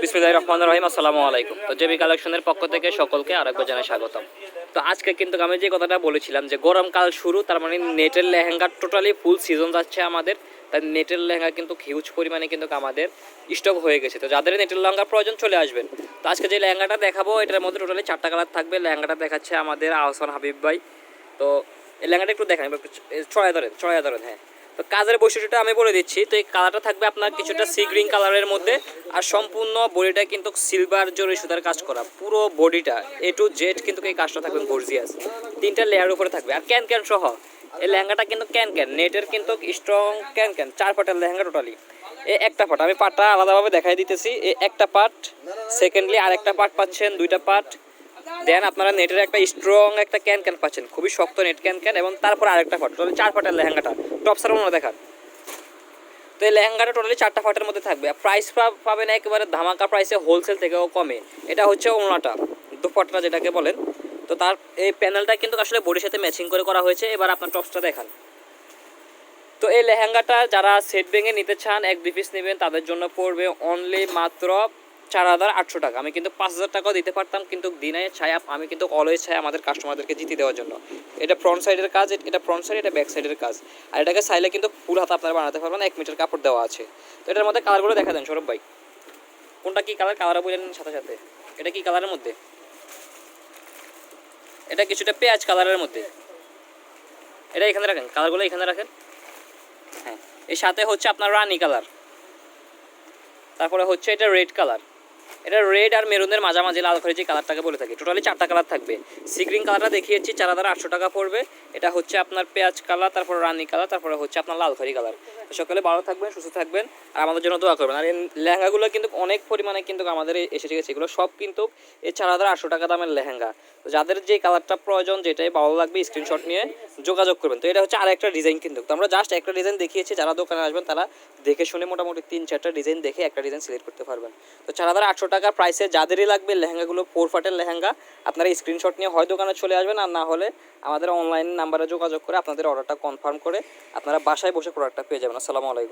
বিসমিল্লাহ রহমান রহিম, আসসালামু আলাইকুম। তো জেবি কালেকশনের পক্ষ থেকে সকলকে আরেকবার জানাই স্বাগতম। তো আজকে কিন্তু আমি যে কথাটা বলেছিলাম যে গরমকাল শুরু, তার মানে নেটের লেহেঙ্গা টোটালি ফুল সিজন যাচ্ছে আমাদের, তাই নেটের লেহেঙ্গা কিন্তু হিউজ পরিমাণে কিন্তু আমাদের স্টক হয়ে গেছে। তো যাদের নেটের লেহেঙ্গা প্রয়োজন চলে আসবেন। তো আজকে যে লেহেঙ্গাটা দেখাবো, এটার মধ্যে টোটালি চারটা কালার থাকবে। লেহেঙ্গাটা দেখাচ্ছে আমাদের আহসান হাবিব ভাই। তো এই লেহেঙ্গাটা একটু দেখান ছড়াই ধরেন ছড়াই ধরেন হ্যাঁ। কাজের বৈশিষ্ট্যটা আমি বলে দিচ্ছি। তো এই কালারটা থাকবে আপনার কিছুটা সি গ্রিন কালারের মধ্যে। আর সম্পূর্ণ বডিটা কিন্তু সিলভার জরি সুতার কাজ করা। পুরো বডিটা এ টু জেড কিন্তু এই কাজটা থাকবে গর্জিয়াস তিনটা লেয়ার উপরে থাকবে। আর ক্যান ক্যান সহ, এই লেহেঙ্গাটা কিন্তু ক্যান ক্যান। নেটের কিন্তু স্ট্রং ক্যান ক্যান। চার পাটের লেহেঙ্গা টোটালি এই একটা পার্ট আমি পার্টটা আলাদাভাবে দেখাই দিতেছি। এই একটা পার্ট সেকেন্ডলি আর একটা পার্ট পাচ্ছেন, দুইটা পার্ট দেন আপনারা নেটের একটা স্ট্রং একটা ক্যান ক্যান পাচ্ছেন। খুবই শক্ত নেট ক্যান ক্যান এবং তারপর আরেকটা ফাট টোটালি চার ফাটের লেহেঙ্গাটা। টপ সার মনে দেখান। তো এই লেহেঙ্গাটা টোটালি চারটা ফাটের মধ্যে থাকবে। প্রাইস পাবেন একেবারে ধামাকা প্রাইসে হোলসেল থেকেও কমে। এটা হচ্ছে ওনাটা দুপাট্টা যেটাকে বলেন। তো তার এই প্যানেলটা কিন্তু আসলে বডির সাথে ম্যাচিং করে করা হয়েছে। এবার আপনার টপসটা দেখান। তো এই লেহেঙ্গাটা যারা সেট ভেঙে নিতে চান, এক দুই পিস নেবেন, তাদের জন্য পড়বে অনলি মাত্র চার হাজার আটশো টাকা। আমি কিন্তু পাঁচ হাজার টাকাও দিতে পারতাম, কিন্তু দিনে আপ- আমি কিন্তু অলওয়েজ চাই আমাদের কাস্টমারদেরকে জিতে দেওয়ার জন্য। এটা ফ্রন্ট সাইডের কাজ, এটা ফ্রন্ট সাইড এটা ব্যাক সাইডের কাজ। আর এটাকে সাইলে কিন্তু ফুল হাত আপনারা বানাতে পারবেন, এক মিটার কাপড় দেওয়া আছে। তো এটার মধ্যে কালারগুলো দেখা দেন, সৌরভ ভাই। কোনটা কী কালার কালার বললেন সাথে সাথে। এটা কি কালারের মধ্যে? এটা কিছুটা পেঁয়াজ কালারের মধ্যে। এটা এখানে রাখেন কালারগুলো এখানে রাখেন। হ্যাঁ এর সাথে হচ্ছে আপনার রানি কালার তারপরে হচ্ছে এটা রেড কালার এটা রেড আর মেরুনের মাঝামাঝি লাল করে যে কালারটাকে বলে থাকি। টোটালি চারটা কালার থাকবে। সি গ্রিন কালারটা দেখিয়েছি, চার হাজার আটশো টাকা পড়বে। এটা হচ্ছে আপনার পেঁয়াজ কালার তারপর রানি কালার তারপরে হচ্ছে আপনার লাল খড়ি কালার সকালে ভালো থাকবেন, সুস্থ থাকবেন, আর আমাদের জন্য দোয়া করবেন। আর এই লেহেঙ্গাগুলো কিন্তু অনেক পরিমাণে কিন্তু আমাদের এসে গেছে। এগুলো সব কিন্তু এই চার হাজার আটশো টাকা দামের লেহেঙ্গা। যাদের যে কালারটা প্রয়োজন, যেটাই ভালো লাগবে স্ক্রিনশট নিয়ে যোগাযোগ করবেন। তো এটা হচ্ছে আর একটা ডিজাইন কিন্তু। তো আমরা জাস্ট একটা ডিজাইন দেখিয়েছি, যারা দোকানে আসবেন তারা দেখে শুনে মোটামুটি তিন চারটা ডিজাইন দেখে একটা ডিজাইন সিলেক্ট করতে পারবেন। তো চার হাজার আটশো টাকা প্রাইসে যাদেরই লাগবে, লেহেঙ্গাগুলো ফোর ফাটের লেহেঙ্গা, আপনারা স্ক্রিনশট নিয়ে হয় দোকানে চলে আসবেন আর না হলে আমাদের অনলাইন নাম্বারে যোগাযোগ করে আপনাদের অর্ডারটা কনফার্ম করে আপনারা বাসায় বসে প্রোডাক্টটা পেয়ে যাবেন। আসসালামু আলাইকুম।